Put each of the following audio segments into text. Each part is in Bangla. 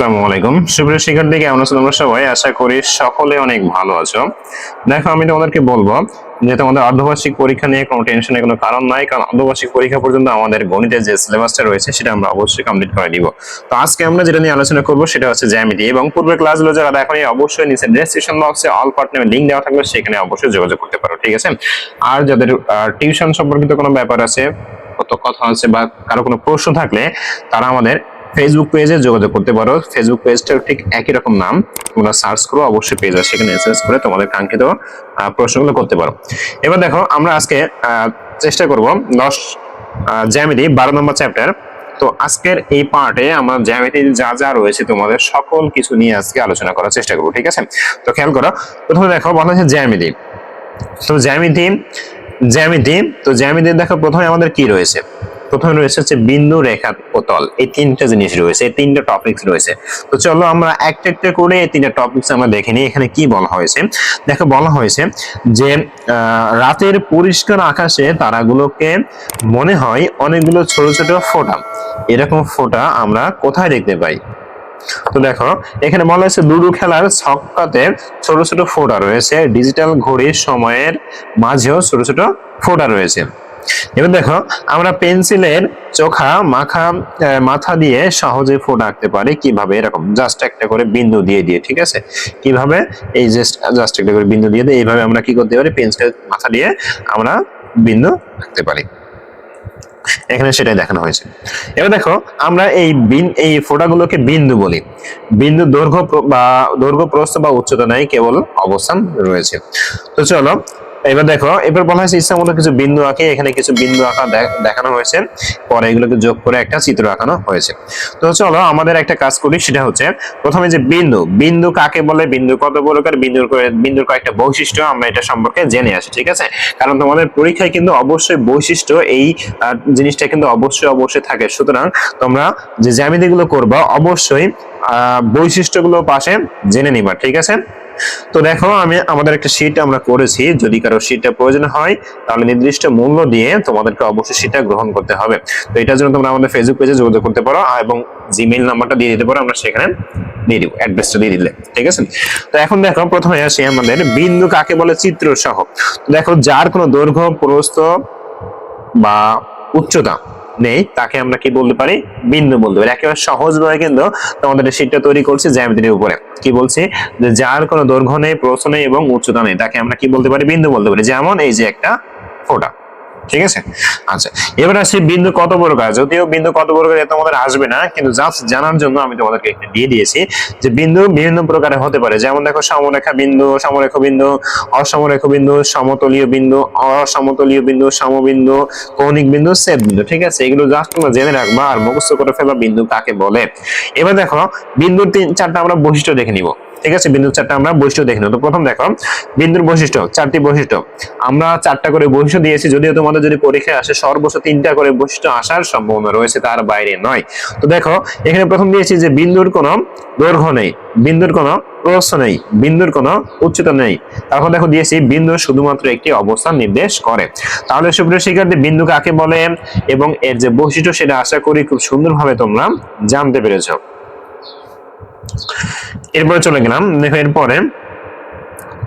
আসসালামু আলাইকুম। সুপ্রিয় শিক্ষার্থী, কেমন আছো তোমরা সবাই? আশা করি সকলে অনেক ভালো আছো। দেখো, আমি তোমাদেরকে বলব যে তোমাদের অর্ধবার্ষিক পরীক্ষা নিয়ে কোনো টেনশনের কোনো কারণ নাই, কারণ অর্ধবার্ষিক পরীক্ষা পর্যন্ত আমাদের গণিতের যে সিলেবাসটা রয়েছে, সেটা আমরা অবশ্যই কমপ্লিট করে দিব তো আজকে আমরা যেটা নিয়ে আলোচনা করব, সেটা হচ্ছে এবং পূর্বের ক্লাসগুলো যারা অবশ্যই নিচে বক্সে অল পার্ট নামে লিঙ্ক দেওয়া থাকবে, সেখানে অবশ্যই যোগাযোগ করতে পারো, ঠিক আছে? আর যাদের টিউশন সম্পর্কিত কোনো ব্যাপার আছে, কত কথা আছে বা কারও কোনো প্রশ্ন থাকলে তারা আমাদের ফেসবুক পেজে যোগাযোগ করতে পারো। ফেসবুক পেজটাও ঠিক একই রকম নাম। তোমরা সার্চ করো, অবশ্যই পেজ আছে। সেখানে এসএস করে তোমাদের কাঙ্ক্ষিত প্রশ্নগুলো করতে পারো। এবার দেখো, আমরা আজকে চেষ্টা করব দশ জ্যামিতি, বারো নম্বর চ্যাপ্টার তো আজকের এই পার্টে আমার জ্যামিতির যা যা রয়েছে তোমাদের সকল কিছু নিয়ে আজকে আলোচনা করার চেষ্টা করব, ঠিক আছে? তো খেয়াল করো, প্রথমে দেখো, বলা হচ্ছে জ্যামিতি। তো জ্যামিতি জ্যামিতি, তো জ্যামিতি, দেখো, প্রথমে আমাদের কি রয়েছে? প্রথমে রয়েছে হচ্ছে বিন্দু, রেখা ও তল। এই তিনটা জিনিস রয়েছে, এই তিনটা টপিকস রয়েছে। তো চলো আমরা একটা একটা করে এই তিনটা টপিকস আমরা দেখে নিই, এখানে কি বলা হয়েছে? দেখো, বলা হয়েছে যে রাতের পরিষ্কার আকাশে তারাগুলোকে মনে হয় অনেকগুলো ছোট ছোট ফোঁটা। এরকম ফোঁটা আমরা কোথায় দেখতে পাই? তো দেখো, এখানে বলা হয়েছে লুডু খেলার ছক্কাতে ছোট ছোট ফোঁটা রয়েছে। ডিজিটাল ঘড়ির সময়ের মাঝেও ছোট ছোট ফোঁটা রয়েছে। এবার দেখো, আমরা পেন্সিলের চোখা, মাখা মাথা দিয়ে সহজে ফোঁটা আঁকতে পারি। কীভাবে? এরকম জাস্ট একটা করে বিন্দু দিয়ে দিয়ে, ঠিক আছে? কীভাবে? এই জাস্ট জাস্ট একটা করে বিন্দু দিয়ে দিয়ে, এইভাবে আমরা কি করতে পারি? পেন্সিলের মাথা দিয়ে আমরা বিন্দু আঁকতে পারি। এখানে সেটাই দেখানো হয়েছে। এবার দেখো, আমরা এই বিন, এই ফোঁটাগুলোকে বিন্দু বলি। বিন্দু দৈর্ঘ্য বা দৈর্ঘ্য প্রস্থ বা উচ্চতা নাই, কেবল অবস্থান রয়েছে। তো চলো এবার দেখো এবার বলা হয়েছে ইচ্ছা মতো কিছু বিন্দু আঁকে, এখানে কিছু বিন্দু আঁকা দেখানো হয়েছে। পরে এগুলোকে যোগ করে একটা চিত্র আঁকানো হয়েছে। তো চলো আমাদের একটা কাজ করি, সেটা হচ্ছে প্রথমে যে বিন্দু বিন্দু কাকে বলে? বিন্দু কত প্রকার? বিন্দুর বিন্দুর কয়েকটা বৈশিষ্ট্য আমরা এটা সম্পর্কে জেনে আসি, ঠিক আছে? কারণ তোমাদের পরীক্ষায় কিন্তু অবশ্যই বৈশিষ্ট্য এই জিনিসটা কিন্তু অবশ্যই অবশ্যই থাকে। সুতরাং তোমরা যে জ্যামিতিগুলো করবা, অবশ্যই বৈশিষ্ট্যগুলো পাশে জেনে নিবা, ঠিক আছে? তো দেখো আমি, আমাদের একটা শীট আমরা করেছি। যদি কারও শীটটা প্রয়োজন হয়, তাহলে নির্দিষ্ট মূল্য দিয়ে তোমাদেরকে অবশ্যই সেটা গ্রহণ করতে হবে। তো এটার জন্য তোমরা আমাদের ফেসবুক পেজে যোগাযোগ করতে পারো এবং জিমেইল নাম্বারটা দিয়ে দিতে পারো, আমরা সেখানে দিয়ে দিব অ্যাড্রেসটা দিয়ে দিলে, ঠিক আছে? তো এখন দেখো, প্রথমে আসি আমাদের বিন্দু কাকে বলে চিত্র সহ দেখো, যার কোনো দৈর্ঘ্য, প্রস্থ বা উচ্চতা নেই, তাকে আমরা কি বলতে পারি? বিন্দু বলতে পারি। একেবারে সহজ ভাবে কিন্তু তোমাদের শীটটা তৈরি করছি জ্যামিতির উপরে। কি বলছে? যে যার কোনো দৈর্ঘ্য নেই, প্রস্থ নেই এবং উচ্চতা নেই, তাকে আমরা কি বলতে পারি? বিন্দু বলতে পারি। যেমন এই যে একটা ফোঁটা। ঠিক আছে? আচ্ছা এবার আসি বিন্দু কত প্রকার যদিও বিন্দু কত প্রকার তোমাদের আসবে না, কিন্তু জাস্ট জানার জন্য আমি তোমাদেরকে এখানে দিয়ে দিয়েছি যে বিন্দু বিভিন্ন প্রকারের হতে পারে। যেমন দেখো সমরেখা বিন্দু, সমরেখ বিন্দু, অসমরেখ বিন্দু, সমতলীয় বিন্দু, অসমতলীয় বিন্দু, সমবিন্দু, কৌণিক বিন্দু সেট বিন্দু, ঠিক আছে? এগুলো জাস্ট তোমরা জেনে রাখবা আর মুখস্থ করে ফেলবা বিন্দু কাকে বলে। এবার দেখো, বিন্দুর তিন চারটা আমরা বৈশিষ্ট্য দেখে নিব। ঠিক আছে? বিন্দুর চারটা আমরা বৈশিষ্ট্য দেখে তো প্রথম দেখো, বিন্দুর বৈশিষ্ট্য, চারটি বৈশিষ্ট্য। আমরা চারটা করে বৈশিষ্ট্য দিয়েছি, যদিও তোমাদের যদি পরীক্ষায় আসে, সর্বোচ্চ তিনটা করে বৈশিষ্ট্য আসার সম্ভাবনা রয়েছে, তার বাইরে নয়। তো দেখো, এখানে প্রথম দিয়েছি যে বিন্দুর কোনো দৈর্ঘ্য নেই, বিন্দুর কোনো প্রস্থ নেই, বিন্দুর কোনো উচ্চতা নেই। তারপর দেখো, দিয়েছি বিন্দু শুধুমাত্র একটি অবস্থান নির্দেশ করে। তাহলে সুপ্রিয় শিক্ষার্থী, বিন্দু কাকে বলে? এবং এর যে বৈশিষ্ট্য, সেটা আশা করি খুব সুন্দরভাবে তোমরা জানতে পেরেছ। এরপরে চলে গেলাম। দেখো এরপরে,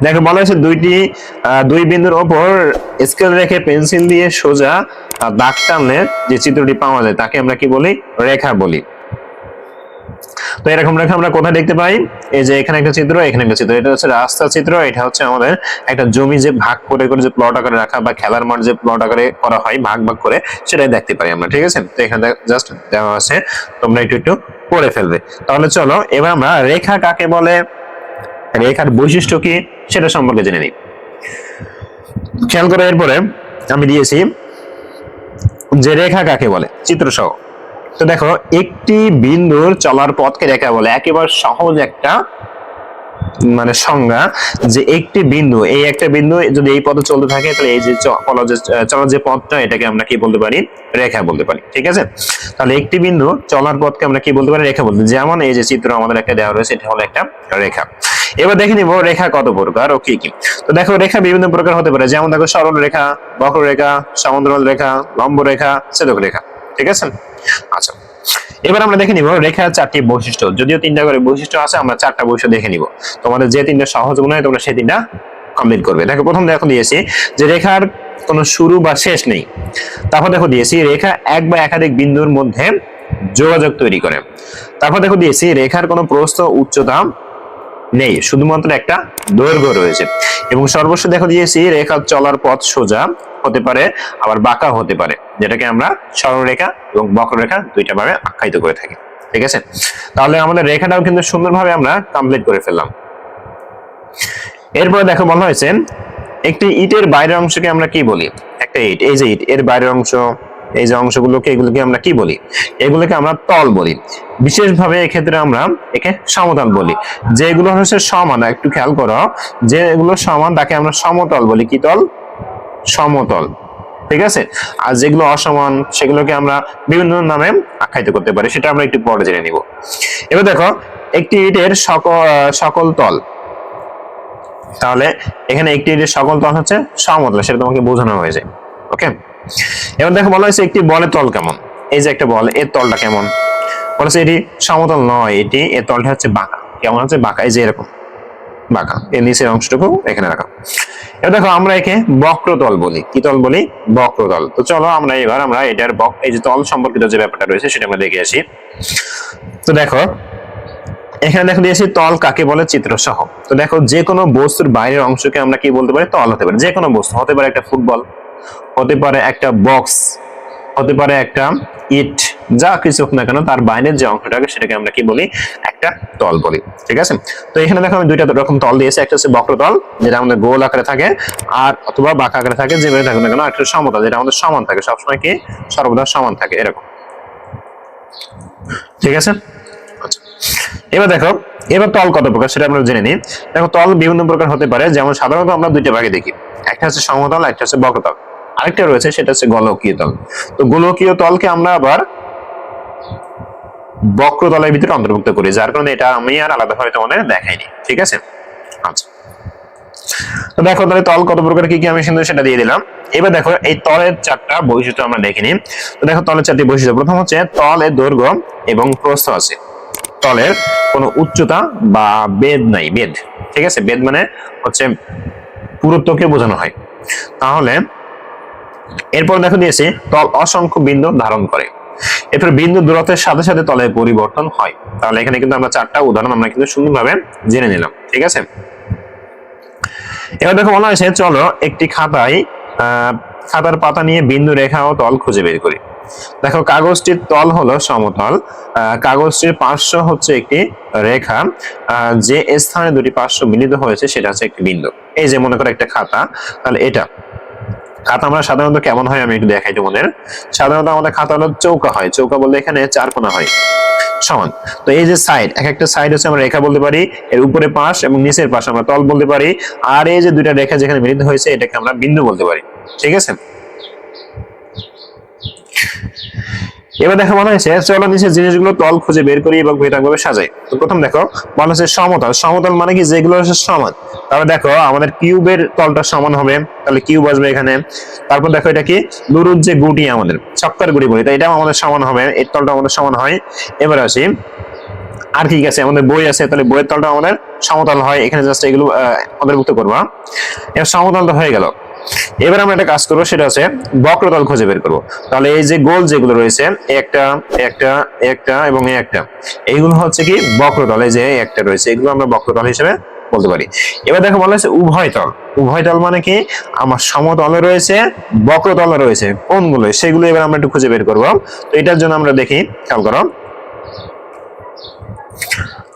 দেখো বলা হয়েছে দুইটি দুই বিন্দুর ওপর স্কেল রেখে পেন্সিল দিয়ে সোজা দাগ টানলে যে চিত্রটি পাওয়া যায়, তাকে আমরা কি বলি? রেখা বলি। তো এরকম রেখা আমরা কোথায় দেখতে পাই? এই যে এখানে একটা চিত্র, এখানে একটা চিত্র। এটা হচ্ছে রাস্তা চিত্র, এটা হচ্ছে আমাদের একটা জমি যে ভাগ করে করে যে প্লট আকারে রাখা বা খেলার মাঠ যে প্লট আকারে করা হয়, ভাগ ভাগ করে, সেটাই দেখতে পাই আমরা, ঠিক আছে? তো এখানে জাস্ট দেওয়া আছে। তোমরা একটু একটু পড়ে ফেলবে। তাহলে চলো, এবার আমরা রেখা কাকে বলে, রেখার বৈশিষ্ট্য কি, সেটা সম্পর্কে জেনে নিই। খেয়াল করে এরপরে আমি দিয়েছি যে রেখা কাকে বলে, চিত্রসহ। তো দেখো, একটি বিন্দুর চলার পথকে রেখা বলে, একেবারে সহজ একটা মানে সংজ্ঞা যে একটি বিন্দু, এই একটা বিন্দু যদি এই পথে চলতে থাকে, তাহলে এই যে চলার যে পথটা, এটাকে আমরা কি বলতে পারি? রেখা বলতে পারি। ঠিক আছে? তাহলে একটি বিন্দু চলার পথকে আমরা কি বলতে পারি? রেখা বলতে যেমন এই যে চিত্র আমাদের একটা দেওয়া রয়েছে, এটা হলো একটা রেখা। এবার দেখে নিব রেখা কত প্রকার ও কি কি। তো দেখো, রেখা বিভিন্ন প্রকার হতে পারে। যেমন দেখো, সরল রেখা, বক্ররেখা সমান্তরাল রেখা, লম্ব রেখা, ছেদক রেখা। ঠিক আছে? আচ্ছা। এবার আমরা দেখে নিব রেখার চারটি বৈশিষ্ট্য। যদিও তিনটা করে বৈশিষ্ট্য আছে, আমরা চারটা বৈশিষ্ট্য দেখে নিব। তোমাদের যে তিনটা সহজ মনে হয়, তোমরা সেই তিনটা কমপ্লিট করবে। দেখো, প্রথম দেখো দিয়েছি যে রেখার কোনো শুরু বা শেষ নেই। তারপর দেখো দিয়েছি রেখা এক বা একাধিক বিন্দুর মধ্যে যোগাযোগ তৈরি করে। তারপর দেখো দিয়েছি রেখার কোনো প্রস্থ, উচ্চতা নেই। শুধুমাত্র একটা দৈর্ঘ্য রয়েছে। এবং সর্বশেষ দেখো দিয়েছি রেখা চলার পথ সোজা। হতে পারে, আবার বাঁকা হতে পারে, যেটাকে আমরা সরলরেখা এবং বক্ররেখা দুইটা ভাবে আখ্যায়িত করে থাকি, ঠিক আছে? তাহলে আমাদের রেখাটাও কিন্তু সুন্দরভাবে আমরা কমপ্লিট করে ফেললাম। এরপরে দেখো বলা হয়েছে, একটি ইটের বাইরের অংশকে আমরা কি বলি? একটা ইট, এই যে ইট, এর বাইরের অংশ, এই যে অংশগুলোকে, এগুলোকে আমরা কি বলি? এগুলোকে আমরা তল বলি। বিশেষভাবে এক্ষেত্রে আমরা একে সমতল বলি। যেগুলো হচ্ছে সমান একটু খেয়াল করো, যেগুলো সমান, তাকে আমরা সমতল বলি। কি তল? সমতল, ঠিক আছে? আর যেগুলো অসমান, সেগুলোকে আমরা বিভিন্ন নামে আখ্যায়িত করতে পারি, সেটা আমরা একটু পরে জেনে নিব। এবার দেখো, একটি ইটের সকল তল। তাহলে এখানে একটি ইটের সকল তল হচ্ছে সমতল, সেটা তোমাকে বোঝানো হয়েছে, ওকে? এবার দেখো, বলা হয়েছে একটি বলের তল কেমন? এই যে একটা বল, এর তলটা কেমন? বলেছে এটি সমতল নয়, এটি, এর তলটা হচ্ছে বাঁকা। কেমন হচ্ছে? বাঁকা, এই যে এরকম। বাঁকা। এর নিচের অংশটুকু এখানে রাখা। এবার দেখো আমরা একে বক্রতল বলি। কি তল বলি? বক্রতল। তো চলো আমরা এবার আমরা এটার এই যে তল সম্পর্কিত যে ব্যাপারটা রয়েছে সেটা আমরা দেখে আসি। তো দেখো, এখানে দেখো দিয়েছি তল কাকে বলে? চিত্রসহ। তো দেখো যে কোনো বস্তুর বাইরের অংশকে আমরা কি বলতে পারি? তল হতে পারে। যে কোনো বস্তু। হতে পারে একটা ফুটবল, হতে পারে একটা বক্স, হতে পারে একটা ইট, যা কিছু হোক না কেন, তার বাইরের যে অংশটাকে সেটাকে আমরা কি বলি? একটা তল বলি, ঠিক আছে? তো এখানে দেখো আমি দুইটা রকম তল দিয়েছি, একটা হচ্ছে বক্রতল, যেটা আমাদের গোল আকারে থাকে, আর অথবা বাঁকা আকারে থাকে যেভাবে থাকুক না কেন একটা সমতল, যেটা আমাদের সমান থাকে, সবসময় কি? সর্বদা সমান থাকে, এরকম। ঠিক আছে? আচ্ছা। এবার দেখো, এবার তল কত প্রকার সেটা আমরা জেনে নিই। দেখো, তল বিভিন্ন প্রকার হতে পারে, যেমন সাধারণত আমরা দুইটা ভাগে দেখি, একটা হচ্ছে সমতল, একটা হচ্ছে বক্রতল। আরেকটা রয়েছে, সেটা হচ্ছে গোলকীয় তল। তো গোলকীয় তলকে আমরা আবার বক্রতলের ভিতরে অন্তর্ভুক্ত করি, যার কারণে এটা আমি আর আলাদাভাবে তোমাদের দেখাইনি, ঠিক আছে? আচ্ছা। তো দেখো তাহলে তল কত প্রকার, কি কি আমি কিন্তু সেটা দিয়ে দিলাম। এবার দেখো এই তলের চারটা বৈশিষ্ট্য আমরা দেখিনি তো দেখো তলের চারটি বৈশিষ্ট্য, প্রথম হচ্ছে তলের দৈর্ঘ্য এবং প্রস্থ আছে। তলের কোনো উচ্চতা বা বেদ নাই, বেদ, ঠিক আছে? বেদ মানে হচ্ছে পুরুত্বকে বোঝানো হয়। তাহলে এরপর দেখো দিয়েছে, তল অসংখ্য বিন্দু ধারণ করে। এরপর বিন্দু দূরত্বের সাথে সাথে তলের পরিবর্তন হয়। তাহলে এখানে কিন্তু আমরা চারটা উদাহরণ আমরা কিন্তু সুন্দরভাবে জেনে নিলাম, ঠিক আছে? এবার দেখো বলা হয়েছে, চলো একটি খাতায় খাতার পাতা নিয়ে বিন্দু রেখা ও তল খুঁজে বের করি। দেখো কাগজটির তল হলো সমতল কাগজটির পার্শ্ব হচ্ছে একটি রেখা যে স্থানে দুটি পার্শ্ব মিলিত হয়েছে সেটা হচ্ছে একটি বিন্দু। এই যে মনে করো একটা খাতা, তাহলে এটা। খাতা আমরা সাধারণত কেমন হয় আমি একটু দেখাই তোমাদের। সাধারণত আমাদের খাতা হলো চৌকা হয়। চৌকা বলতে এখানে চার কোনা হয়। সমান। তো এই যে সাইড এক একটা সাইড হচ্ছে আমরা রেখা বলতে পারি, এর উপরে পাশ এবং নিচের পাশ আমরা তল বলতে পারি, আর এই যে দুইটা রেখা যেখানে মিলিত হয়েছে, এটাকে আমরা বিন্দু বলতে পারি। ঠিক আছে? এবার দেখো মনে হয়েছে, চলো নিচে জিনিসগুলো তল খুঁজে বের করি এবং ভাবে সাজাই। তো প্রথম দেখো, মনে হচ্ছে সমতল। সমতল মানে কি? যেগুলো সমান। তাহলে দেখো, আমাদের কিউবের তলটা সমান হবে। তাহলে কিউব আসবে এখানে। তারপর দেখো এটা কি? লুরুর যে গুটি আমাদের, চক্কর গুটি বলি তো এটাও আমাদের সমান হবে। এর তলটা আমাদের সমান হয়। এবার আসি, আর ঠিক আছে? আমাদের বই আছে, তাহলে বইয়ের তলটা আমাদের সমতল হয়। এখানে জাস্ট এগুলো অন্তর্ভুক্ত করবা এবার সমতলটা হয়ে গেল। এবার আমরা একটা কাজ করব, সেটা হচ্ছে বক্রতল খুঁজে বের করব। তাহলে এই যে গোল যেগুলো রয়েছে, একটা একটা একটা এবং একটা এইগুলো হচ্ছে কি বক্রতল, এই যে একটা রয়েছে, এগুলো আমরা বক্রতল হিসেবে বলতে পারি। এবার দেখো বলা হয়েছে উভয় তল। উভয় তল মানে কি? আমার সমতলে রয়েছে, বক্রতলে রয়েছে, কোনগুলো? সেগুলো এবার আমরা একটু খুঁজে বের করব। তো এটার জন্য আমরা দেখি, খেয়াল করো।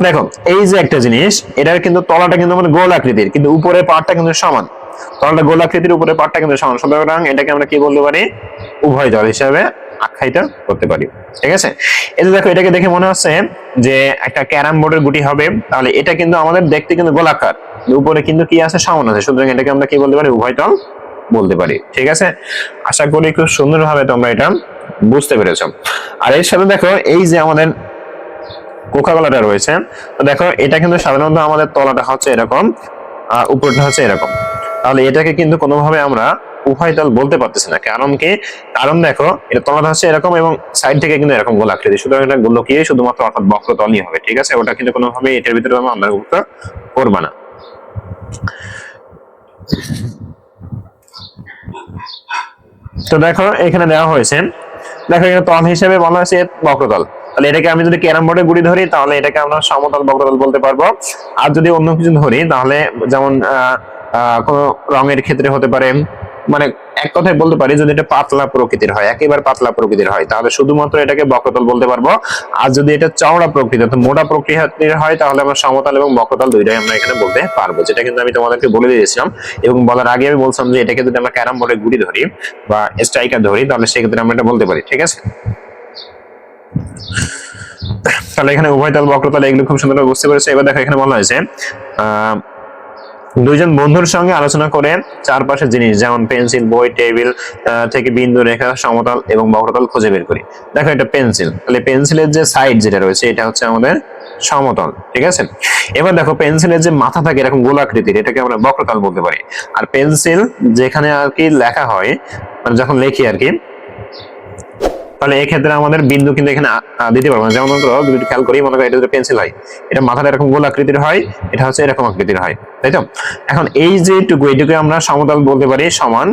দেখো, এই যে একটা জিনিস, এটার কিন্তু তলাটা কিন্তু মানে গোল আকৃতির, কিন্তু উপরের পার্টটা কিন্তু সমান। তলাটা গোল আকৃতির উপরের পার্টটা কিন্তু সমান সুতরাং এটাকে আমরা কি বলতে পারি? উভয় তল হিসাবে আখ্যায়িত করতে পারি। ঠিক আছে? এই দেখো, এটাকে দেখে মনে হচ্ছে যে একটা ক্যারাম বোর্ডের গুটি হবে। তাহলে এটা কিন্তু আমাদের দেখতে কিন্তু গোলাকার। উপরে কিন্তু কি আছে? সমান আছে। সুতরাং এটাকে আমরা কি বলতে পারি? উভয় তল বলতে পারি। ঠিক আছে? আশা করি খুব সুন্দরভাবে তোমরা এটা বুঝতে পেরেছ। আর এর সাথে দেখো, এই যে আমাদের কোকা কোলাটা রয়েছে, তো দেখো, এটা কিন্তু সাধারণত আমাদের তলাটা হচ্ছে এরকম উপরটা হচ্ছে এরকম। তাহলে এটাকে কিন্তু কোনোভাবে আমরা উভয় তল বলতে পারতেছি না। কারণ কি কারণ দেখো এটা তলাটা হচ্ছে এরকম এবং সাইড থেকে কিন্তু এরকম গোল আকৃতি। সুতরাং এটা গোলকীয় শুধুমাত্র অর্থাৎ বক্রতলই হবে ঠিক আছে? ওটা কিন্তু কোনোভাবে এটার ভিতরে আমরা অন্তর্ভুক্ত করবা না। তো দেখো এখানে দেওয়া হয়েছে দেখো এখানে তল হিসেবে বলা হয়েছে বক্রতল তাহলে এটাকে আমি যদি ক্যারাম বোর্ডে গুড়ি ধরি তাহলে এটাকে আমরা সমতল বক্রতল বলতে পারব। আর যদি অন্য কিছু ধরি তাহলে যেমন আহ, কোনো রঙের ক্ষেত্রে হতে পারে। মানে এক কথায় বলতে পারি যদি এটা পাতলা প্রকৃতির হয়, একেবারে পাতলা প্রকৃতির হয়, তাহলে শুধুমাত্র এটাকে বক্রতল বলতে পারব। আর যদি এটা চওড়া প্রকৃতি, অর্থাৎ মোটা প্রকৃতির হয়, তাহলে আমরা সমতল এবং বক্রতল দুইটাই আমরা এখানে বলতে পারব, যেটা কিন্তু আমি তোমাদেরকে বলে দিয়েছিলাম। এবং বলার আগে আমি বলছিলাম যে এটাকে যদি আমরা ক্যারাম বোর্ডে গুড়ি ধরি বা স্ট্রাইকার ধরি, তাহলে সেক্ষেত্রে আমরা এটা বলতে পারি, ঠিক আছে? তাহলে এখানে উভয় তল, বক্রতল, এগুলো খুব সুন্দরভাবে বুঝতে পেরেছে। এবার দেখো এখানে বলা হয়েছে, আহ দুইজন বন্ধুর সঙ্গে আলোচনা করে চারপাশের জিনিস, যেমন পেন্সিল, বই, টেবিল থেকে বিন্দু রেখা, সমতল এবং বক্রতল খুঁজে বের করি। দেখো এটা পেন্সিল। তাহলে পেন্সিলের যে সাইড যেটা রয়েছে, এটা হচ্ছে আমাদের সমতল, ঠিক আছে? এবার দেখো পেন্সিলের যে মাথা থাকে, এরকম গোলাকৃতির, এটাকে আমরা বক্রতল বলতে পারি। আর পেন্সিল যেখানে আর কি লেখা হয় মানে যখন লেখি আর কি তাহলে এই ক্ষেত্রে আমাদের বিন্দু কিন্তু এখানে দিতে পারব না। যেমন মনে করো, যদি খেয়াল করি, মনে করো, এটা যদি পেন্সিল হয় এটা মাথাটা এরকম গোল আকৃতির হয়, এটা হচ্ছে এরকম আকৃতির হয়, তাই তো? এখন এই যে টুকু এইটুকু আমরা সমতল বলতে পারি, সমান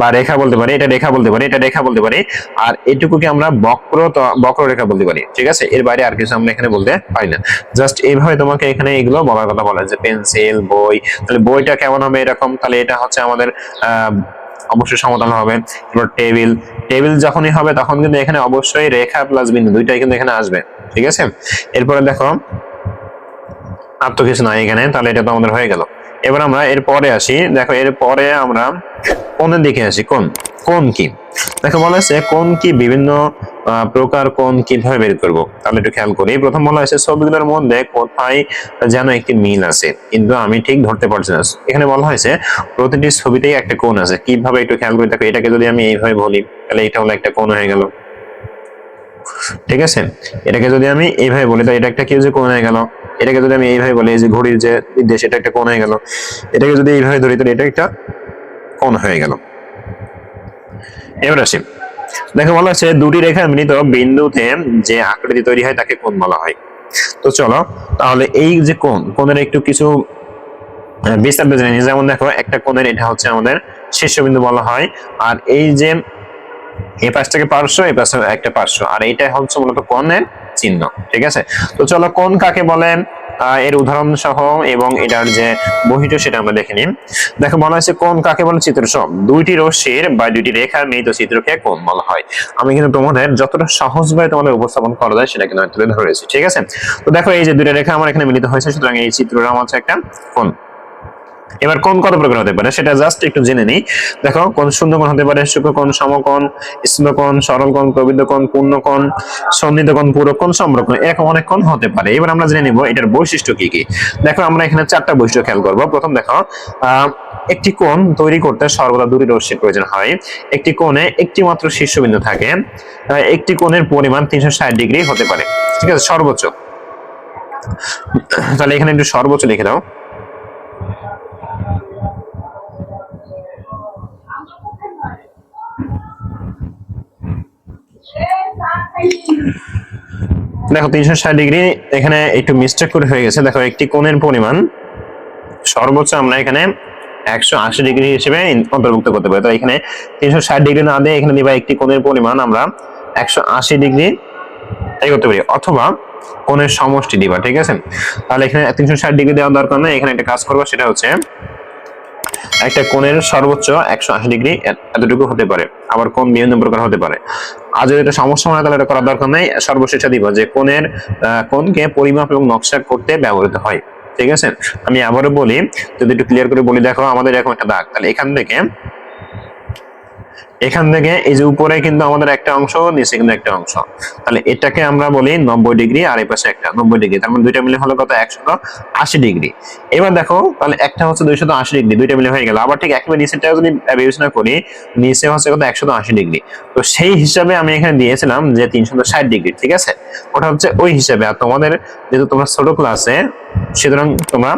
বা রেখা বলতে পারি, এটা রেখা বলতে পারি, এটা রেখা বলতে পারি, আর এটুকুকে আমরা বক্র বক্ররেখা বলতে পারি, ঠিক আছে? এর বাইরে আর কিছু আমরা এখানে বলতে পারি না। জাস্ট এইভাবে তোমাকে এখানে এগুলো বলার কথা বলা যে পেন্সিল বই, তাহলে বইটা কেমন হবে এরকম? তাহলে এটা হচ্ছে আমাদের আহ অবশ্যই সমতল হবে। এবার টেবিল টেবিল যখনই হবে তখন কিন্তু এখানে অবশ্যই রেখা প্লাস বিন্দু দুইটাই কিন্তু এখানে আসবে, ঠিক আছে? এরপরে দেখো, আর তো কিছু নাই এখানে, তাহলে এটা তো আমাদের হয়ে গেল। এবার আমরা এর পরে আসি। দেখো, এর পরে আমরা কোনের দিকে আসি? কোন? কোন কি? দেখো, বলা হয়েছে কোন কি বিভিন্ন প্রকার কোন কীভাবে বের করব? তাহলে একটু খেয়াল করি। প্রথম বলা হয়েছে ছবিগুলোর মধ্যে কোথায় যেন একটি মিল আছে। কিন্তু আমি ঠিক ধরতে পারছি না। এখানে বলা হয়েছে, প্রতিটি ছবিতেই একটা কোন আছে। কীভাবে একটু খেয়াল করি দেখো, এটাকে যদি আমি এইভাবে বলি, তাহলে এটা হলো একটা কোন হয়ে গেল। ঠিক আছে? এটাকে যদি আমি এইভাবে বলি তো এটা একটা কি যে কোণ হয়ে গেল। এটাকে যদি আমি এইভাবে বলি যে ঘড়ির যে নির্দেশ এটা একটা কোণ হয়ে গেল। এটাকে যদি এইভাবে ধরি, তাহলে এটা একটা কোণ হয়ে গেল। এবার আসি। দেখো, বলা আছে, দুটি রেখার মিলিত বিন্দুতে যে আকৃতি তৈরি হয়, তাকে কোণ বলা হয়। তো চলো, তাহলে এই যে কোণ, কোণের একটু কিছু বিস্তারিত জেনে নিই। যেমন দেখো, একটা কোণের, এটা হচ্ছে আমাদের শীর্ষবিন্দু বলা হয়। আর এই যে এই পাশটাকে পার্শ্ব এই পাশে একটা পার্শ্ব। আর এইটা হচ্ছে মূলত কোণের চিহ্ন, ঠিক আছে? তো চলো কোণ কাকে বলে এর উদাহরণ সহ এবং এটার যে বহিটো সেটা আমরা দেখে নিই। দেখো, বলা হয়েছে কোণ কাকে বলে চিত্র সব দুইটি রশ্মির বা দুইটি রেখার মিলিত চিত্রকে কোন বলা হয়? আমি কিন্তু তোমাদের যতটা সহজভাবে তোমাদের উপস্থাপন করা যায় সেটা কিন্তু আমি তুলে ধরেছি ঠিক আছে? তো দেখো, এই যে দুইটা রেখা আমার এখানে মিলিত হয়েছে, সুতরাং এই চিত্রটা আমার হচ্ছে একটা কোণ। এবার কোন কত প্রকার হতে পারে সেটা জাস্ট একটু জেনে নিই। দেখো, কোন শূন্যকোণ হতে পারে সূক্ষ্মকোণ সমকোণ স্থূলকোণ সরলকোণ প্রবৃদ্ধকোণ পূর্ণকোণ, সন্নিধকোণ, পুরকোণ, সম্রকোণ, এরকম অনেক কোণ হতে পারে। এবার আমরা জেনে নিব এটার বৈশিষ্ট্য কি কি। দেখো, আমরা এখানে চারটা বৈশিষ্ট্য খেয়াল করব। প্রথম দেখো একটি কোণ তৈরি করতে সর্বদা দুটি রশ্মির প্রয়োজন হয়। একটি কোণে একটি মাত্র শীর্ষবিন্দু থাকে। একটি কোণের পরিমাণ তিনশো ষাট ডিগ্রি হতে পারে। ঠিক আছে, সর্বোচ্চ। তাহলে এখানে একটু সর্বোচ্চ লিখে দাও। দেখো, তিনশো ষাট ডিগ্রি, এখানে একটু মিস্টেক করে হয়ে গেছে। দেখো, একটি কোণের পরিমাণ সর্বোচ্চ আমরা এখানে একশো আশি ডিগ্রি হিসেবে অন্তর্ভুক্ত করতে পারি। তো এখানে তিনশো ষাট ডিগ্রি না দিয়ে এখানে দিবা একটি কোণের পরিমাণ আমরা একশো আশি ডিগ্রি এই করতে পারি। অথবা কোণের সমষ্টি দিবা, ঠিক আছে? তাহলে এখানে তিনশো ষাট ডিগ্রি দেওয়ার দরকার নেই। এখানে একটা কাজ করব, সেটা হচ্ছে একটা কোণের সর্বোচ্চ একশো আশি ডিগ্রি এতটুকু হতে পারে। আবার কোন বিভিন্ন প্রকার হতে পারে। আর যদি এটা সমস্যা হয়, তাহলে এটা করার দরকার নেই। সর্বশেষ দিব যে কোণের কোণকে পরিমাপ এবং নকশা করতে ব্যবহৃত হয়। ঠিক আছে? আমি আবারও বলি, যদি একটু ক্লিয়ার করে বলি, দেখো আমাদের এরকম একটা দাগ। তাহলে এখান থেকে এখান থেকে এই যে উপরে কিন্তু আমাদের একটা অংশ, নিচে কিন্তু একটা অংশ। তাহলে এটাকে আমরা বলি নব্বই ডিগ্রি আর এই পাশে একটা, নব্বই ডিগ্রি। তার মানে দুইটা মিলে হলো কত? একশো আশি ডিগ্রি। এবার দেখো, তাহলে একটা হচ্ছে দুইশত আশি ডিগ্রি, দুইটা মিলে হয়ে গেল। আবার ঠিক একেবারে নিচেটা যদি বিবেচনা করি, নিচে হচ্ছে কত? একশো আশি ডিগ্রি। তো সেই হিসাবে আমি এখানে দিয়েছিলাম যে তিনশো ষাট ডিগ্রি, ঠিক আছে? ওটা হচ্ছে ওই হিসাবে। আর তোমাদের যেহেতু তোমরা ছোট ক্লাসে সুতরাং তোমরা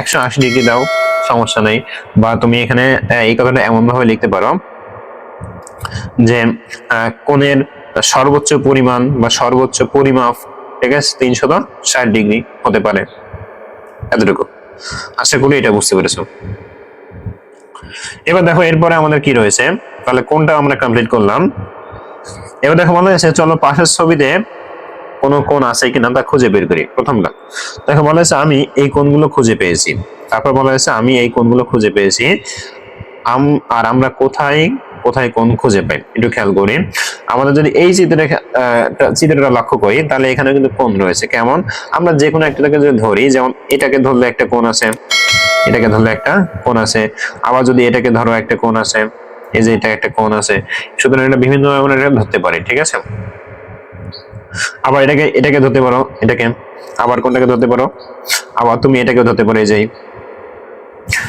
একশো আশি ডিগ্রি দাও, সমস্যা নেই। বা তুমি এখানে এই কথাটা এমন ভাবে লিখতে পারো। যে কোণের সর্বোচ্চ পরিমাণ বা সর্বোচ্চ পরিমাপ, ঠিক আছে তিনশত ষাট ডিগ্রি হতে পারে। এতটুকু। আশা করি এটা বুঝতে পেরেছ। এবার দেখো, এরপরে আমাদের কি রয়েছে? তাহলে কোনটা আমরা কমপ্লিট করলাম? এবার দেখো, বলা হয়েছে, চলো পাশের ছবিতে কোন কোণ আছে কিনা তা খুঁজে বের করি, প্রথমটা। দেখো, বলা হয়েছে, আমি এই কোণগুলো খুঁজে পেয়েছি। তারপর বলা হয়েছে, আমি এই কোণগুলো খুঁজে পেয়েছি। আর আমরা কোথায় কোথায় কোন খুঁজে পাই? একটু খেয়াল করি। আমাদের যদি এই চিত্রে চিত্রটা লক্ষ্য করি, তাহলে এখানে কিন্তু কোণ রয়েছে। কেমন? আমরা যে কোনো একটাকে যদি ধরি, যেমন এটাকে ধরলে একটা কোণ আছে, এটাকে ধরলে একটা কোণ আছে। আবার যদি এটাকে ধরো একটা কোন আছে, এই যে এটা একটা কোন আছে। সুতরাং এটা বিভিন্ন আমরা এটা ধরতে পারি, ঠিক আছে? আবার এটাকে এটাকে ধরতে পারো, এটাকে। আবার কোনটাকে ধরতে পারো? আবার তুমি এটাকে ধরতে পারো, এই যে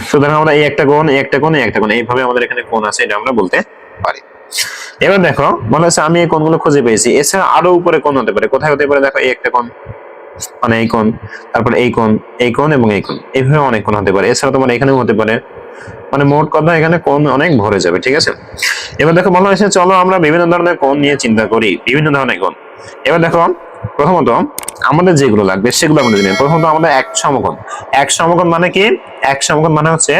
সুতরাং আমরা এই একটা কোণ, এই একটা কোণ, এই একটা কোণ, এইভাবে আমাদের এখানে কোণ আছে, এটা আমরা বলতে পারি। এবার দেখো, মনে হচ্ছে আমি এই কোণগুলো খুঁজে পেয়েছি। এছাড়া আরও উপরে কোণ হতে পারে। কোথায় হতে পারে? দেখো, এই একটা কোণ মানে এই কোণ, তারপর এই কোণ এই কোণ এবং এই কোণ, এইভাবে অনেক কোণ হতে পারে। এছাড়া তোমার এখানেও হতে পারে। মানে মোট কথা, এখানে কোণ অনেক ভরে যাবে, ঠিক আছে? এবার দেখো বলা হয়েছে চলো আমরা বিভিন্ন ধরনের কোণ নিয়ে চিন্তা করি, বিভিন্ন ধরনের কোণ। এবার দেখো প্রথমত, আমাদের যেগুলো লাগবে, সেগুলো আমাদের জন্য প্রথমত আমাদের এক সমকোণ। এক সমকোণ মানে কি? এক সমকোণ মানে হচ্ছে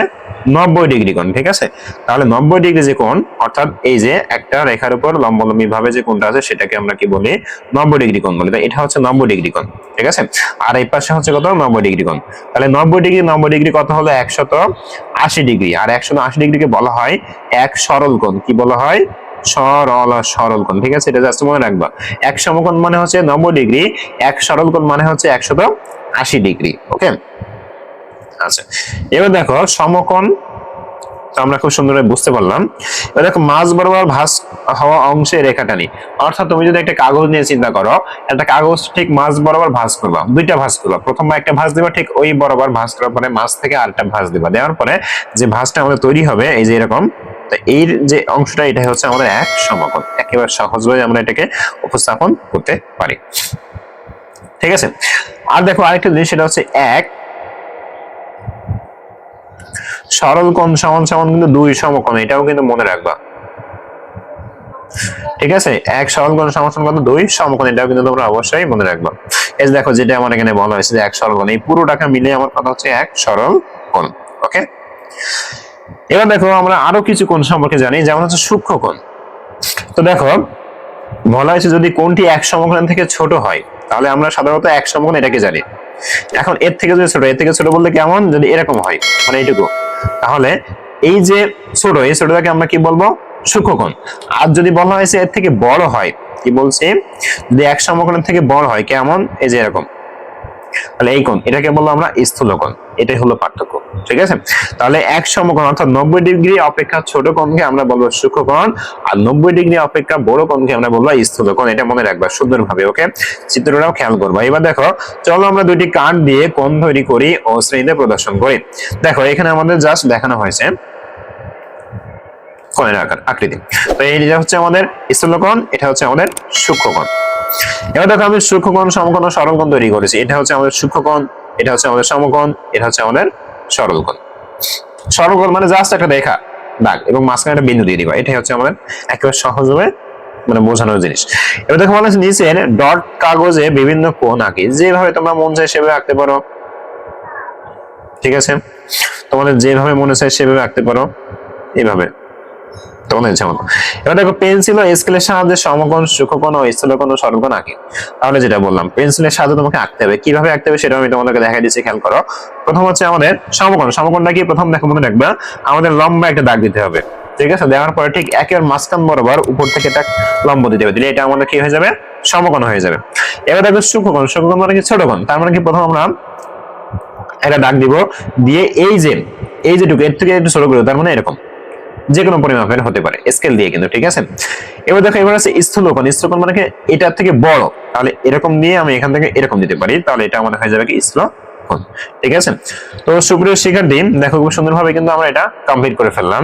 নব্বই ডিগ্রি কোণ, ঠিক আছে? তাহলে নব্বই ডিগ্রি যে কোণ, অর্থাৎ এই যে একটা রেখার উপর লম্বলম্বী ভাবে যে কোণটা আছে, সেটাকে আমরা কি বলি? নব্বই ডিগ্রি কোণ বলি। এটা হচ্ছে নব্বই ডিগ্রি কোণ, ঠিক আছে? আর এই পাশে হচ্ছে কত? নব্বই ডিগ্রি কোণ। তাহলে নব্বই ডিগ্রি নব্বই ডিগ্রি কত হলো? একশত আশি ডিগ্রি। আর একশত আশি ডিগ্রিকে বলা হয় এক সরল কোণ। কি বলা হয়? সরল আর সরল কোণ, ঠিক আছে? এটা জাস্ট মনে রাখবা। এক সমকোণ মানে হচ্ছে নব্বই ডিগ্রি, এক সরল কোণ মানে হচ্ছে একশত আশি ডিগ্রি, ওকে? আচ্ছা এবার দেখো সমকোণ আমরা খুব সুন্দরভাবে বুঝতে পারলাম। এবার দেখো মাঝ বরাবর ভাঁজ হওয়া অংশে রেখা টানি অর্থাৎ তুমি যদি একটা কাগজ নিয়ে চিন্তা করো, একটা কাগজ ঠিক মাঝ বরাবর ভাঁজ করবা, দুইটা ভাঁজ করবা। প্রথম একটা ভাঁজ দিবা, ঠিক ওই বরাবর ভাঁজ করার পরে মাছ থেকে আরেকটা ভাঁজ দিবা। দেওয়ার পরে যে ভাঁজটা আমাদের তৈরি হবে, এই যে এরকম তো এই যে অংশটা এটা হচ্ছে আমাদের এক সমকোণ। একেবারে সহজভাবে আমরা এটাকে উপস্থাপন করতে পারি। ঠিক আছে? আর দেখো, আরেকটা জিনিস, সেটা হচ্ছে এক। সরল কোণ সমান সমান কিন্তু দুই সমকোণ, এটাও কিন্তু মনে রাখবা। ঠিক আছে? এক সরল কোণ সমান সমান দুই সমকোণ, এটাও কিন্তু তোমরা অবশ্যই মনে রাখবা। এই দেখো, যেটা আমার এখানে বলা হয়েছে যে এক সরল কোণ, এই পুরোটাকে মিলে আমার কথা হচ্ছে এক সরল কোণ, ওকে? এবার দেখো আমরা আরও কিছু কোণ সম্পর্কে জানি, যেমন হচ্ছে সূক্ষ্ম কোণ। তো দেখো, বলা হয়েছে যদি কোণটি এক সমকোণ থেকে ছোট হয়, তাহলে আমরা সাধারণত এক সমকোণ এটাকে জানি। এখন এর থেকে যদি ছোট এর থেকে ছোট বলতে কেমন? যদি এরকম হয় মানে এইটুকু। তাহলে এই যে ছোট, এই ছোটটাকে আমরা কি বলব? সূক্ষ্মকোণ আর যদি বলা হয়েছে এর থেকে বড় হয়, কি বলছে? যদি এক সমকোণের থেকে বড় হয়, কেমন? এই যে এরকম। তাহলে এই কোণ, এটাকে বলব আমরা স্থূল কোণ। এটাই হলো পার্থক্য, ঠিক আছে? তাহলে এক সমকোণ অর্থাৎ নব্বই ডিগ্রি অপেক্ষা ছোট কোণকে আমরা বলব সূক্ষ্ম কোণ, আর নব্বই ডিগ্রি অপেক্ষা বড় কোণকে আমরা বলব স্থূল কোণ, এটা মনে রাখবা সুন্দরভাবে, ওকে? চিত্রটাও খেয়াল করবা। এবার দেখো, চলো আমরা দুইটি কাঠ দিয়ে কোণ তৈরি করি ও শ্রেণীতে প্রদর্শন করি। দেখো, এখানে আমাদের জাস্ট দেখানো হয়েছে কোণের আকার, আকৃতি। তো এইটা হচ্ছে আমাদের স্থূলকোণ এটা হচ্ছে আমাদের সূক্ষ্মকোণ এবার দেখো, আমি সূক্ষ্মকোণ সমকোণ সরলকোণ তৈরি করেছি। এটা হচ্ছে আমাদের সূক্ষ্মকোণ এটা হচ্ছে আমাদের সমকোণ, এটা হচ্ছে আমাদের সরলকোণ। সরলকোণ মানে জাস্ট একটা রেখা, দাগ, এবং মাঝখানে একটা বিন্দু দিয়ে দিবা। এটাই হচ্ছে আমাদের একেবারে সহজভাবে মানে বোঝানোর জিনিস। এবার দেখো হচ্ছে নিচের ডট কাগজে বিভিন্ন কোণ আঁকি। যেভাবে তোমরা মন চায় সেভাবে আঁকতে পারো। ঠিক আছে? তোমাদের যেভাবে মনে চায় সেভাবে আঁকতে পারো। এইভাবে ইচ্ছা মতো এবার দেখো পেন্সিল ও স্কেলের সাহায্যে সমকোণ সূক্ষ্মকোণ ও স্থূলকোণ ও সরলকোণ আঁকি। তাহলে যেটা বললাম পেন্সিলের সাহায্যে তোমাকে আঁকতে হবে। কীভাবে আঁকতে হবে সেটা আমি তোমাদেরকে দেখা দিচ্ছি, খেয়াল করো। প্রথম হচ্ছে আমাদের সমকোণ। সমকোণটা কি? প্রথম দেখো, মনে রাখবা, আমাদের লম্বা একটা দাগ দিতে হবে। ঠিক আছে? দেওয়ার পরে ঠিক একের মাঝখান বরাবর উপর থেকে এটা লম্ব দিতে হবে। দিলে এটা আমাদের কি হয়ে যাবে? সমকোণ হয়ে যাবে। এবার দেখো সূক্ষ্মকোণ সূক্ষ্মকোণ মানে কি? ছোট কোণ তার মানে কি? প্রথম আমরা একটা দাগ দিব। দিয়ে এই যে, এই যেটুকু, এর থেকে একটু ছোট করে তার মানে এরকম। যে কোনো পরিমাপের হতে পারে স্কেল দিয়ে কিন্তু, ঠিক আছে? এবার দেখো, এবার আছে স্থূলকোণ স্থূলকোণ মানে কি? এটার থেকে বড়। তাহলে এরকম দিয়ে আমি এখান থেকে এরকম দিতে পারি, তাহলে এটা আমাদের হয়ে যাবে কি? স্থূলকোণ ঠিক আছে? তো সুপ্রিয় শিক্ষার্থী, দেখো খুব সুন্দরভাবে কিন্তু আমরা এটা কমপ্লিট করে ফেললাম।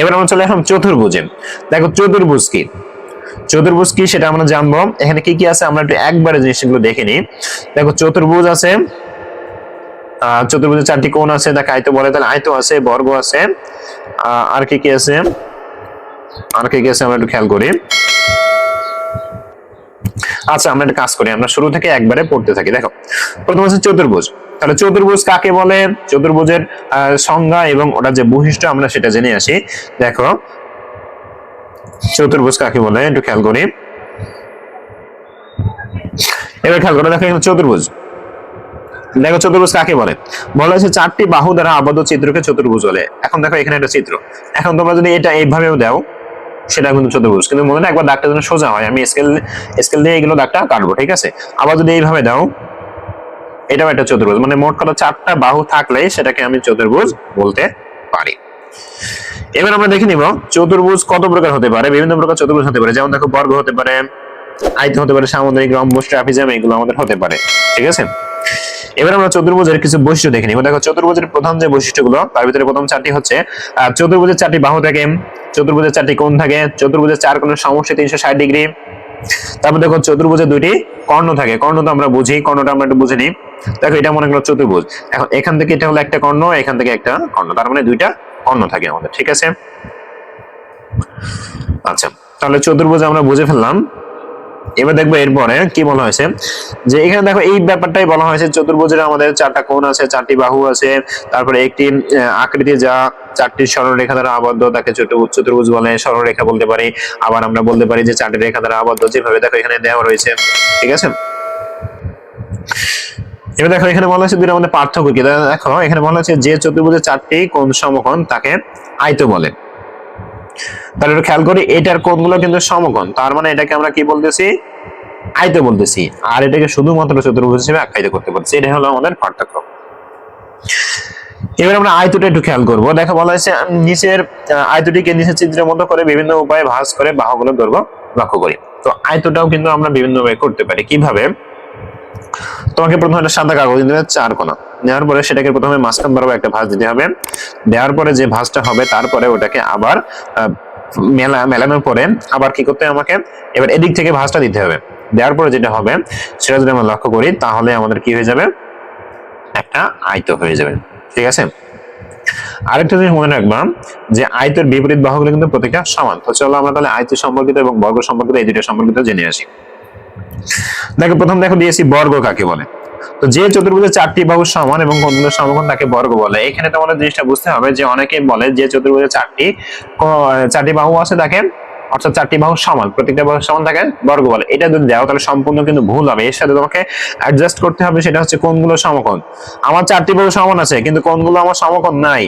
এবার আমরা চলে আসলাম চতুর্ভুজে। দেখো, চতুর্ভুজ কি? চতুর্ভুজ কি সেটা আমরা জানব। এখানে কি কি আছে? আমরা একটু একবারে জিনিসগুলো দেখে নিই। দেখো, চতুর্ভুজ আছে চতুর্ভুজে চারটি কোণ আছে, দেখো আয়ত বলে, তাহলে আয়ত আছে, বর্গ আছে। আর কি কি আছে? আর কি কি আছে আমরা একটু খেয়াল করি। আচ্ছা আমরা একটা কাজ করি, আমরা শুরু থেকে একবারে পড়তে থাকি। দেখো, প্রথম হচ্ছে চতুর্ভুজ। তাহলে চতুর্ভুজ কাকে বলে? চতুর্ভুজের সংজ্ঞা এবং ওটা যে বৈশিষ্ট্য, আমরা সেটা জেনে আসি। দেখো, চতুর্ভুজ কাকে বলে? একটু খেয়াল করি। এবার খেয়াল করে, দেখো চতুর্ভুজ। দেখো চতুর্ভুজ কাকে বলে? বলা হয়েছে চারটি বাহু দ্বারা আবদ্ধ চিত্রকে চতুর্ভুজ বলে। এখন দেখো এখানে একটা চিত্র এখন তোমরা যদি এটা এইভাবেও দাও, সেটা কিন্তু চতুর্ভুজ। কিন্তু মনে একবার দাগটা যেন সোজা হয়। আমি স্কেল স্কেল দিয়ে এগুলো দাগটা কাটবো, ঠিক আছে? আবার যদি এইভাবে দাও, এটাও একটা চতুর্ভুজ। মানে মোট কথা চারটা বাহু থাকলে সেটাকে আমি চতুর্ভুজ বলতে পারি। এবার আমরা দেখে নিব, চতুর্ভুজ কত প্রকার হতে পারে? বিভিন্ন প্রকার চতুর্ভুজ হতে পারে। যেমন দেখো বর্গ হতে পারে আয়ত হতে পারে, সামুদ্রিক রম্বস ট্রাপিজাম এগুলো আমাদের হতে পারে। ঠিক আছে? এবার আমরা চতুর্ভুজের কিছু বৈশিষ্ট্য দেখে নিব দেখো, চতুর্ভুজের প্রধান যে বৈশিষ্ট্যগুলো, তার ভিতরে প্রথম চারটি হচ্ছে চতুর্ভুজের চারটি বাহু থাকে, চতুর্ভুজের চারটি কোণ থাকে, চতুর্ভুজের চার কোণের সমষ্টি তিনশো ষাট ডিগ্রি। তারপর দেখো চতুর্ভুজে দুইটি কর্ণ থাকে। কর্ণ তো আমরা বুঝি, কর্ণটা আমরা একটু বুঝে নিই। দেখো, এটা মনে করো চতুর্ভুজ। এখন এখান থেকে এটা হলো একটা কর্ণ, এখান থেকে একটা কর্ণ। তার মানে দুইটা কর্ণ থাকে আমাদের, ঠিক আছে? আচ্ছা তাহলে চতুর্ভুজ আমরা বুঝে ফেললাম। এবার দেখব এরপরে কি বলা হয়েছে? যে এখানে দেখো এই ব্যাপারটাই বলা হয়েছে, চতুর্ভুজের আমাদের চারটা কোণ আছে, চারটি বাহু আছে, তারপরে একটি আকৃতি যা চারটি সরলরেখা দ্বারা আবদ্ধ, তাকে চতুর্ভুজ বলে সরলরেখা বলতে পারি। আবার আমরা বলতে পারি যে চারটি রেখা দ্বারা আবদ্ধ, যেভাবে দেখো এখানে দেওয়া রয়েছে, ঠিক আছে? এবার দেখো এখানে বলা হয়েছে দুইটার মধ্যে পার্থক্য কি? দেখো, এখানে বলা হয়েছে যে চতুর্ভুজের চারটি কোণ সমকোণ তাকে আয়ত বলে। তাহলে একটু খেয়াল করি, এটার কোণগুলো কিন্তু সমকোণ। তার মানে এটাকে আমরা কি বলতেছি? আয়ত বলতেছি। আর এটাকে শুধুমাত্র চতুর্ভুজ হিসেবে আখ্যায়িত করতে পারছি এটা হলো আমাদের পার্থক্য। এবার আমরা আয়তটা একটু খেয়াল করব। দেখো, বলা হয়েছে নিচের আয়তটিকে নিচের চিত্রের মতো করে বিভিন্ন উপায়ে ভাঁজ করে বাহুগুলো দৈর্ঘ্য লক্ষ্য করি। তো আয়তটাও কিন্তু আমরা বিভিন্ন উপায়ে করতে পারি। কীভাবে? তোমাকে প্রথমে একটা সাদা কাগজ দিতে হবে, চার কোণা নেওয়ার পরে সেটাকে প্রথমে মাঝখান বরাবর একটা ভাঁজ দিতে হবে। দেওয়ার পরে যে ভাঁজটা হবে, তারপরে ওটাকে আবার মেলা, মেলানোর পরে আবার কি করতে হবে আমাকে? এবার এদিক থেকে ভাঁজটা দিতে হবে। দেওয়ার পরে যেটা হবে, সেটা যদি আমরা লক্ষ্য করি, তাহলে আমাদের কি হয়ে যাবে? একটা আয়ত হয়ে যাবে। ঠিক আছে? আরেকটা জিনিস মনে রাখবা, যে আয়তের বিপরীত বাহুগুলো কিন্তু প্রত্যেকটা সমান। তো চলো আমরা তাহলে আয়ত সম্পর্কিত এবং বর্গ সম্পর্কিত এই দুটো সম্পর্কিত জেনে আসি। দেখো, প্রথম দেখো দিয়েছি বর্গ কাকে বলে। তো যে চতুর্ভুজের চারটি বাহু সমান এবং কোণগুলো সমকোণ তাকে বর্গ বলে। এখানে তোমাদের জিনিসটা বুঝতে হবে যে অনেকে বলে যে চতুর্ভুজের চারটি চারটি বাহু আছে তাকে, অর্থাৎ চারটি বাহু সমান, প্রত্যেকটা বাহু সমান তাকে বর্গ বলে। এটা যদি দাও, তাহলে সম্পূর্ণ কিন্তু ভুল হবে। এর সাথে তোমাকে অ্যাডজাস্ট করতে হবে, সেটা হচ্ছে কোণগুলো সমকোণ। আমার চারটি বাহু সমান আছে, কিন্তু কোণগুলো আমার সমকোণ নাই।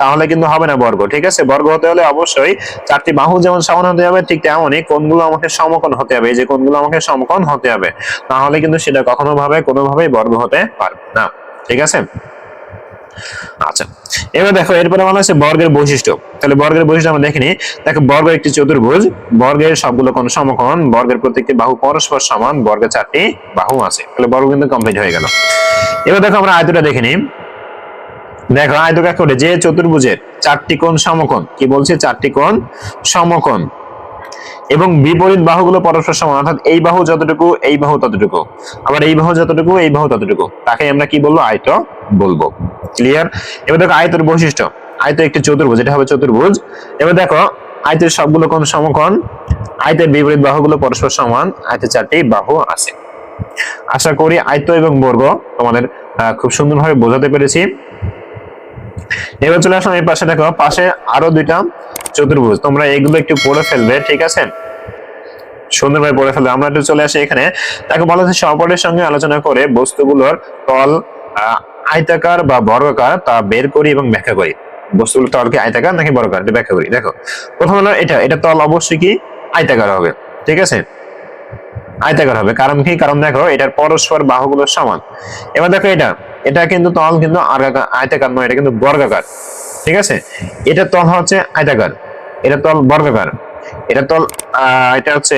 তাহলে কিন্তু হবে না বর্গ, ঠিক আছে? বর্গ হতে হলে অবশ্যই চারটি বাহু যেমন সমান হতে হবে, ঠিক তেমনই কোণগুলো আমাকে সমকোণ হতে হবে। এই যে কোণগুলো আমাকে সমকোণ হতে হবে, তাহলে কিন্তু সেটা কখনো ভাবে, কোনোভাবেই বর্গ হতে পারবে না, ঠিক আছে? আচ্ছা এবার দেখো, এরপরে বলা হচ্ছে বর্গের বৈশিষ্ট্য। তাহলে বর্গের বৈশিষ্ট্য আমরা দেখিনি। দেখো, বর্গ একটি চতুর্ভুজ, বর্গের সবগুলো কোণ সমকোণ, বর্গের প্রত্যেকটি বাহু পরস্পর সমান, বর্গের চারটি বাহু আছে। তাহলে বর্গ কিন্তু কমপ্লিট হয়ে গেল। এবার দেখো, আমরা আয়তটা দেখে নিই। দেখো আয়ত কাকে বলে? যে চতুর্ভুজের চারটি কোণ সমকোণ, কি বলছে? চারটি কোণ সমকোণ। এবং বিপরীত বাহুগুলো পরস্পর সমান, অর্থাৎ এই বাহু যতটুকু, এই বাহু ততটুকু। আবার এই বাহু যতটুকু, এই বাহু ততটুকু। তাকে আমরা কি বলব? আয়ত বলব। ক্লিয়ার এবার দেখো, আয়তের বৈশিষ্ট্য। আয়ত একটি চতুর্ভুজ, এটা হবে চতুর্ভুজ। এবার দেখো, আয়তের সবগুলো কোণ সমকোণ, আয়তের বিপরীত বাহুগুলো পরস্পর সমান, আয়তের চারটি বাহু আছে। আশা করি আয়ত এবং বর্গ তোমাদের খুব সুন্দরভাবে বোঝাতে পেরেছি। এবার চলে আসলাম এই পাশে, দেখো, পাশে আরও দুইটা চতুর্ভুজ। তোমরা এগুলো একটু পড়ে ফেলবে, ঠিক আছে? সুন্দরভাবে পড়ে ফেলবে। আমরা একটু চলে আসি এখানে। তাকে বলা হচ্ছে সপরের সঙ্গে আলোচনা করে বস্তুগুলোর তল আয়তাকার বা বর্গাকার তা বের করি এবং ব্যাখ্যা করি। বস্তুগুলোর তল কি আয়তাকার নাকি বর্গাকার? এটা ব্যাখ্যা করি। দেখো, প্রথম হলো এটা। এটা তল অবশ্যই কি? আয়তাকার হবে, ঠিক আছে? আয়তাকার হবে। কারণ কি? কারণ দেখো, এটার পরস্পর বাহুগুলো সমান। এবার দেখো এটা। এটা কিন্তু তল কিন্তু আয়তাকার নয়, এটা কিন্তু বর্গাকার। ঠিক আছে? এটা তল হচ্ছে আয়তাকার। এটা তল বর্গাকার। এটা তল এটা হচ্ছে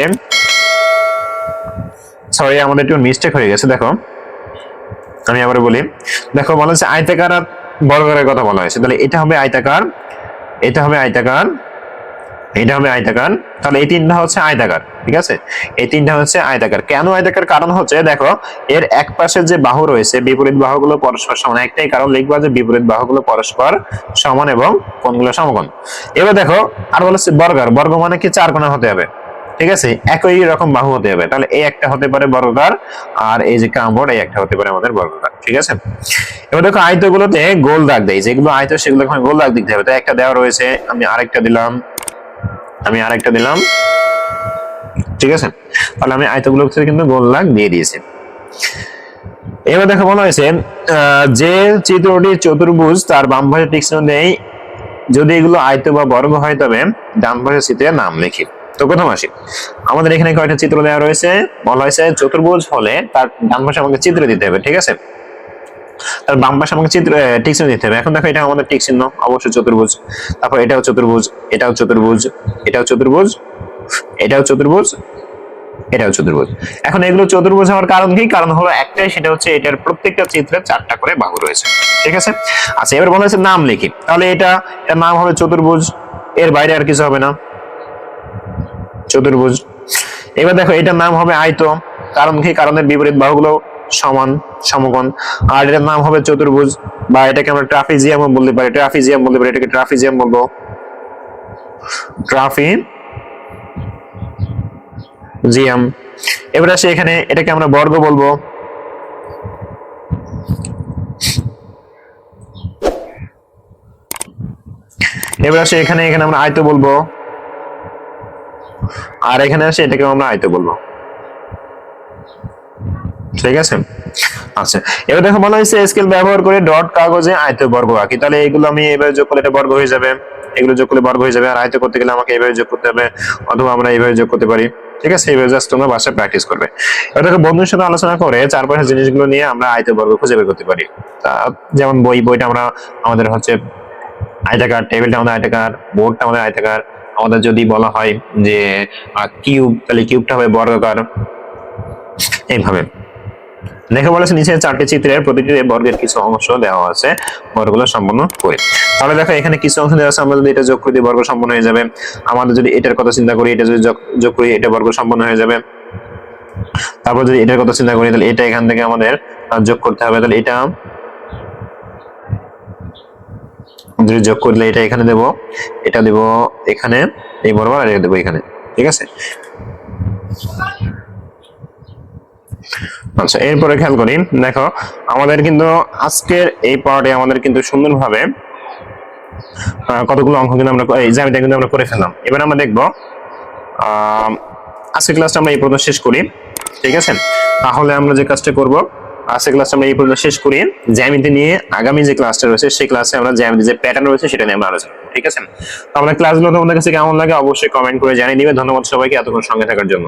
সরি আমাদের একটু মিস্টেক হয়ে গেছে, দেখো। আমি আবার বলি, দেখো, বলা হচ্ছে আয়তাকার আর বর্গাকারের কথা বলা হয়েছে। তাহলে এটা হবে আয়তাকার, এটা হবে আয়তাকার এটা হবে আয়তাকার। তাহলে এই তিনটা হচ্ছে আয়তাকার, ঠিক আছে? এই তিনটা হচ্ছে আয়তাকার। কেন আয়তাকার? কারণ হচ্ছে, দেখো, এর এক পাশে যে বাহু রয়েছে, বিপরীত বাহুগুলো পরস্পর সমান। একটাই কারণ লিখবা যে বিপরীত বাহুগুলো পরস্পর সমান এবং কোণগুলো সমকোণ। এবার দেখো, আর বলেছে বর্গার। বর্গ মানে কি? চার কোণা হতে হবে, ঠিক আছে? একই রকম বাহু হতে হবে। তাহলে এই একটা হতে পারে বর্গাকার, আর এই যে কামবোর্ড এই একটা হতে পারে আমাদের বর্গাকার, ঠিক আছে? এবার দেখো, আয়তগুলোতে গোল দাগ দেয়। যেগুলো আয়ত সেগুলো গোল দাগ দিতে হবে। তো একটা দেওয়া রয়েছে, আমি আরেকটা দিলাম। আমি আরেকটা দিলাম। ঠিক আছে? তাহলে আমি আয়তগুলো কিন্তু গোল দাগ দিয়ে দিয়েছি। এবার দেখো বলা হয়েছে যে চিত্রটি চতুর্ভুজ, তার বাম পাশে তীক্ষ্ণ নেই। যদি এগুলো আয়ত বা বর্গ হয়, তবে ডান পাশে চিত্রে নাম লিখি। তো প্রথম আসি। আমাদের এখানে কয়টা চিত্র দেওয়া রয়েছে। বলা হয়েছে, চতুর্ভুজ হলে তার ডান পাশে আমাকে চিত্র দিতে হবে, ঠিক আছে? তার বাম পাশে আমাকে চিত্র টিক চিহ্ন দিতে হবে। এখন দেখো এটা আমাদের টিক চিহ্ন, অবশ্যই চতুর্ভুজ। তারপর এটাও চতুর্ভুজ এটাও চতুর্ভুজ এটাও চতুর্ভুজ এটাও চতুর্ভুজ এটাও চতুর্ভুজ। এখন এগুলো চতুর্ভুজ হওয়ার কারণ কি? কারণ হলো একটাই, সেটা হচ্ছে এটার প্রত্যেকটা চিত্রে চারটা করে বাহু রয়েছে। ঠিক আছে? আচ্ছা এবার বলা হয়েছে নাম লিখি। তাহলে এটা, এর নাম হবে চতুর্ভুজ, এর বাইরে আর কিছু হবে না। চতুর্ভুজ। এবার দেখো, এটার নাম হবে আয়ত। কারণ কি? কারণের বিপরীত বাহুগুলো সমান সমকোণ আর এটার নাম হবে চতুর্ভুজ, বা এটাকে আমরা ট্রাফিজিয়াম বলতে পারি। ট্রাফিজিয়াম বলতে পারি, এটাকে ট্রাফিজিয়াম বলব। ট্রাফি জিয়াম এবার আসে এখানে, এটাকে আমরা বর্গ বলব। এবার আসে এখানে এখানে আমরা আয়ত বলব। আর এখানে আসে এটাকে আমরা আয়ত বলব। ঠিক আছে? আচ্ছা এবার দেখো বলা হয়েছে স্কেল ব্যবহার করে ডট কাগজে আয়ত বর্গ আঁকি। তাহলে এগুলো আমি এভাবে যোগ করলে এটা বর্গ হয়ে যাবে। এগুলো যোগ করলে বর্গ হয়ে যাবে। আর আয়ত করতে গেলে আমাকে এইভাবে যোগ করতে হবে, অথবা আমরা এইভাবে যোগ করতে পারি। ঠিক আছে? এইভাবে জাস্ট তোমরা বাসায় প্র্যাকটিস করবে। এবার দেখো বন্ধুর সাথে আলোচনা করে চারপাশের জিনিসগুলো নিয়ে আমরা আয়ত বর্গ খুঁজে বের করতে পারি। তা যেমন বই, বইটা আমরা আমাদের হচ্ছে আয়তাকার টেবিলটা আমাদের আয়তাকার বোর্ডটা আমাদের আয়তাকার। আমাদের যদি বলা হয় যে কিউব তাহলে কিউবটা হবে বর্গাকার। এইভাবে। দেখে বলেছে নিচে চারটি চিত্রের প্রতিটি বর্গের কিছু অংশ দেওয়া আছে, বর্গগুলো সম্পন্ন করে। তাহলে দেখো, এখানে কিছু অংশ দেওয়া আছে, আমরা যদি এটা যোগ করি, বর্গ সম্পন্ন হয়ে যাবে। আমাদের যদি এটার কথা চিন্তা করি, এটা যদি যোগ করি, এটা বর্গ সম্পন্ন হয়ে যাবে। তারপর যদি এটার কথা চিন্তা করি, তাহলে এটা এখান থেকে আমাদের যোগ করতে হবে। তাহলে এটা, যদি যোগ করলে এটা এখানে দেব, এটা দেব এখানে, এই বরাবর, আর এটা দেবো এখানে। ঠিক আছে? আচ্ছা এরপরে খেয়াল করি। দেখো, আমাদের কিন্তু আজকের এই পার্টে আমাদের কিন্তু সুন্দরভাবে কতগুলো অঙ্ক কিন্তু আমরা এই জ্যামিতি কিন্তু আমরা করে ফেললাম। এবার আমরা দেখব আজকের ক্লাসটা আমরা এই পর্যন্ত শেষ করি, ঠিক আছে? তাহলে আমরা যে কাজটা করব, আজকের ক্লাসটা আমরা এই পর্যন্ত শেষ করি। জ্যামিতি নিয়ে আগামী যে ক্লাসটা রয়েছে, সেই ক্লাসে আমরা জ্যামিতি যে প্যাটার্ন রয়েছে, সেটা নিয়ে আমরা আলোচনা ঠিক আছে? তো আমাদের ক্লাসগুলো তোমাদের কাছে কেমন লাগে, অবশ্যই কমেন্ট করে জানিয়ে দিবে। ধন্যবাদ সবাইকে এতক্ষণ সঙ্গে থাকার জন্য।